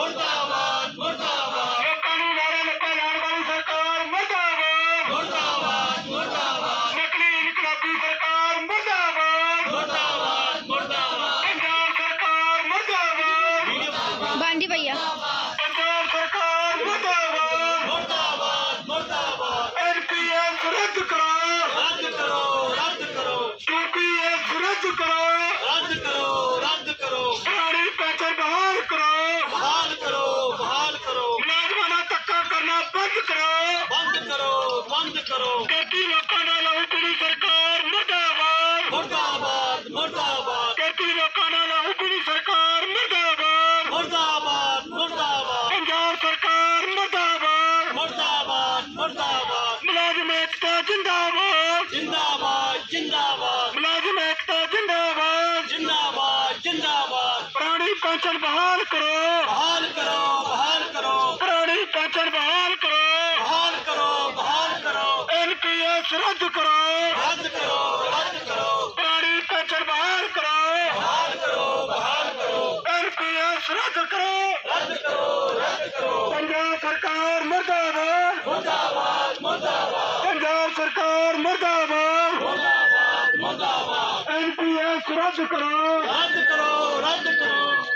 ¡Gorda! करो। खेती रोका ना सरकार मुर्दाबाद। मुर्दाबाद मुर्दाबाद। खेती रोका ना लाओ सरकार मुर्दाबाद। मुर्दाबाद मुर्दाबाद। पंजाब सरकार मुर्दाबाद। मुर्दाबाद मुर्दाबाद। मुलाजिम एकता जिंदाबाद। जिंदाबाद जिंदाबाद। मुलाजिम एकता जिंदाबाद। जिंदाबाद जिंदाबाद। प्राणी पेंशन बहाल करो। बहाल करो बहाल करो। ਐਨਪੀਐਸ ਰੱਦ ਕਰੋ। ਰੱਦ ਕਰੋ ਰੱਦ ਕਰੋ। ਪੁਰਾਣੀ ਪੈਨਸ਼ਨ ਬਹਾਲ ਕਰੋ। ਬਹਾਲ ਕਰੋ ਬਹਾਲ ਕਰੋ। ਐਨਪੀਐਸ ਰੱਦ ਕਰੋ। ਰੱਦ ਕਰੋ ਰੱਦ ਕਰੋ। ਪੰਜਾਬ ਸਰਕਾਰ ਮੁਰਦਾਬਾਦ। ਮੁਰਦਾਬਾਦ ਮੁਰਦਾਬਾਦ। ਪੰਜਾਬ ਸਰਕਾਰ ਮੁਰਦਾਬਾਦ। ਮੁਰਦਾਬਾਦ ਮੁਰਦਾਬਾਦ। ਐਨਪੀਐਸ ਰੱਦ ਕਰੋ। ਰੱਦ ਕਰੋ ਰੱਦ ਕਰੋ।